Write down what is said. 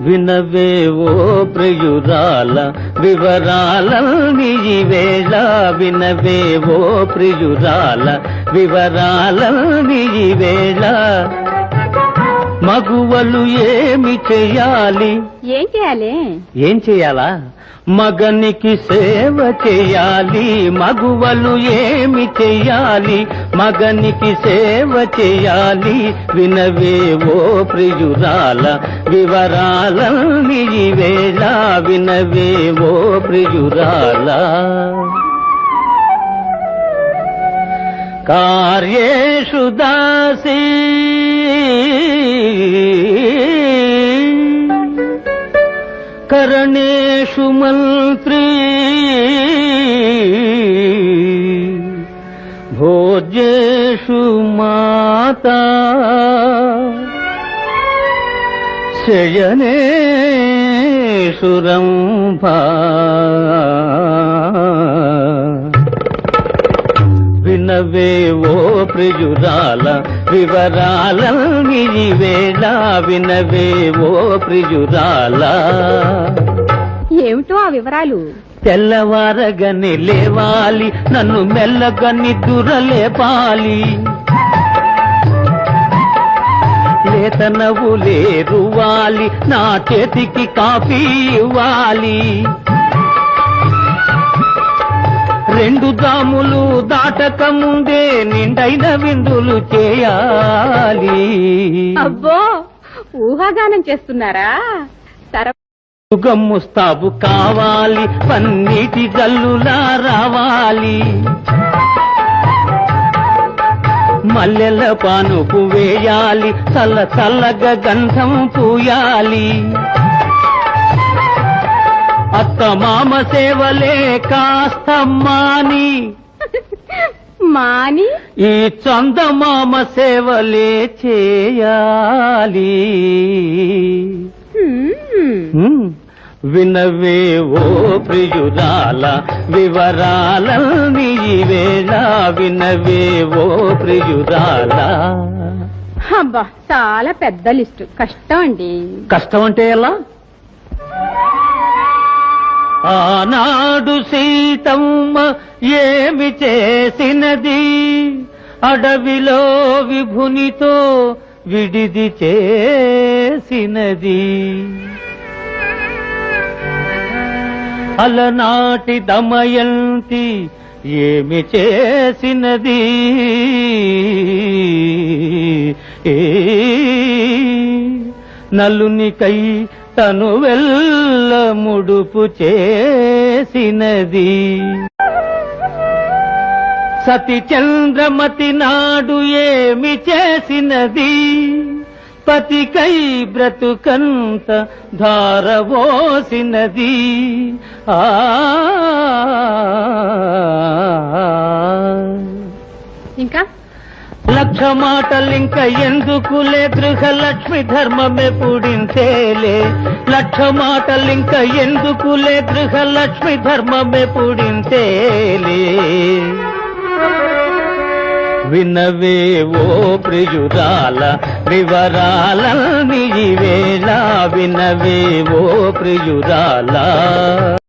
వినవే ఓ ప్రియురాల వివరాలన్నీ వేళ వినవే ఓ ప్రియురాల వివరాలన్నీ వేళ మగువలు ఏమి చేయాలి? ఏం చేయాలి? ఏం చేయాలా? మగనికి సేవ చేయాలి. మగువలు ఏమి చేయాలి? మగనికి సేవ చేయాలి. వినవే ఓ ప్రియురాల వివరాలన్నీ ఈ వేళ వినవే ఓ ప్రియురాల. కార్యేషు దాసీ. కరణేషు మంత్రి. భోజ్యేషు మాతా. శయనేషు రంభా. వినవే ఓ ప్రియురాల వివరాలన్నీ ఈ వేళ వినవే ఓ ప్రియురాల ఏమిటో ఆ వివరాలు? తెల్లవారగని లేవాలి నన్ను మెల్లగని దురలేపాలి లేత నవ్వులే రువాలి నా చేతికి కాఫీ ఇవ్వాలి. రెండు దాములు దాటక ముందే నిండైన విందులు చేయాలి. అబ్బో ఊహాగానం చేస్తున్నారా? తర యుగం ముస్తాబు కావాలి పన్నీటి జల్లులా రావాలి. మల్లెల పానుపు వేయాలి చల్ల చల్లగా గంధం పూయాలి. అత్త మామ సేవలే కాస్త మాని మాని? ఈ చందమామ సేవలే చేయాలి. వినవే ఓ ప్రియురాల వివరాలన్నీ ఈ వేళ వినవే ఓ ప్రియురాల. అబ్బా చాలా పెద్ద లిస్టు. కష్టం అండి. కష్టం అంటే ఎలా? ఆనాడు సీతమ్మ ఏమి చేసినది? అడవిలో విభునితో విడిది చేసినది. అలనాటి దమయంతి ఏమి చేసినది? ఏ నలునికై తను వెళ్ళ ముడుపు చేసినది. సతి చంద్రమతి నాడు ఏమి చేసినది? పతికై బ్రతుకంత ధారవోసినది ఆ లక్ష మాటలింక ఎందుకులే? గృహలక్ష్మి ధర్మమే పుడించేలే. లక్ష మాటలింక ఎందుకులే? గృహలక్ష్మి ధర్మమే పుడించేలే. వినవే ఓ ప్రియురాల వివరాలని వేళ వినవే ఓ ప్రియురాల.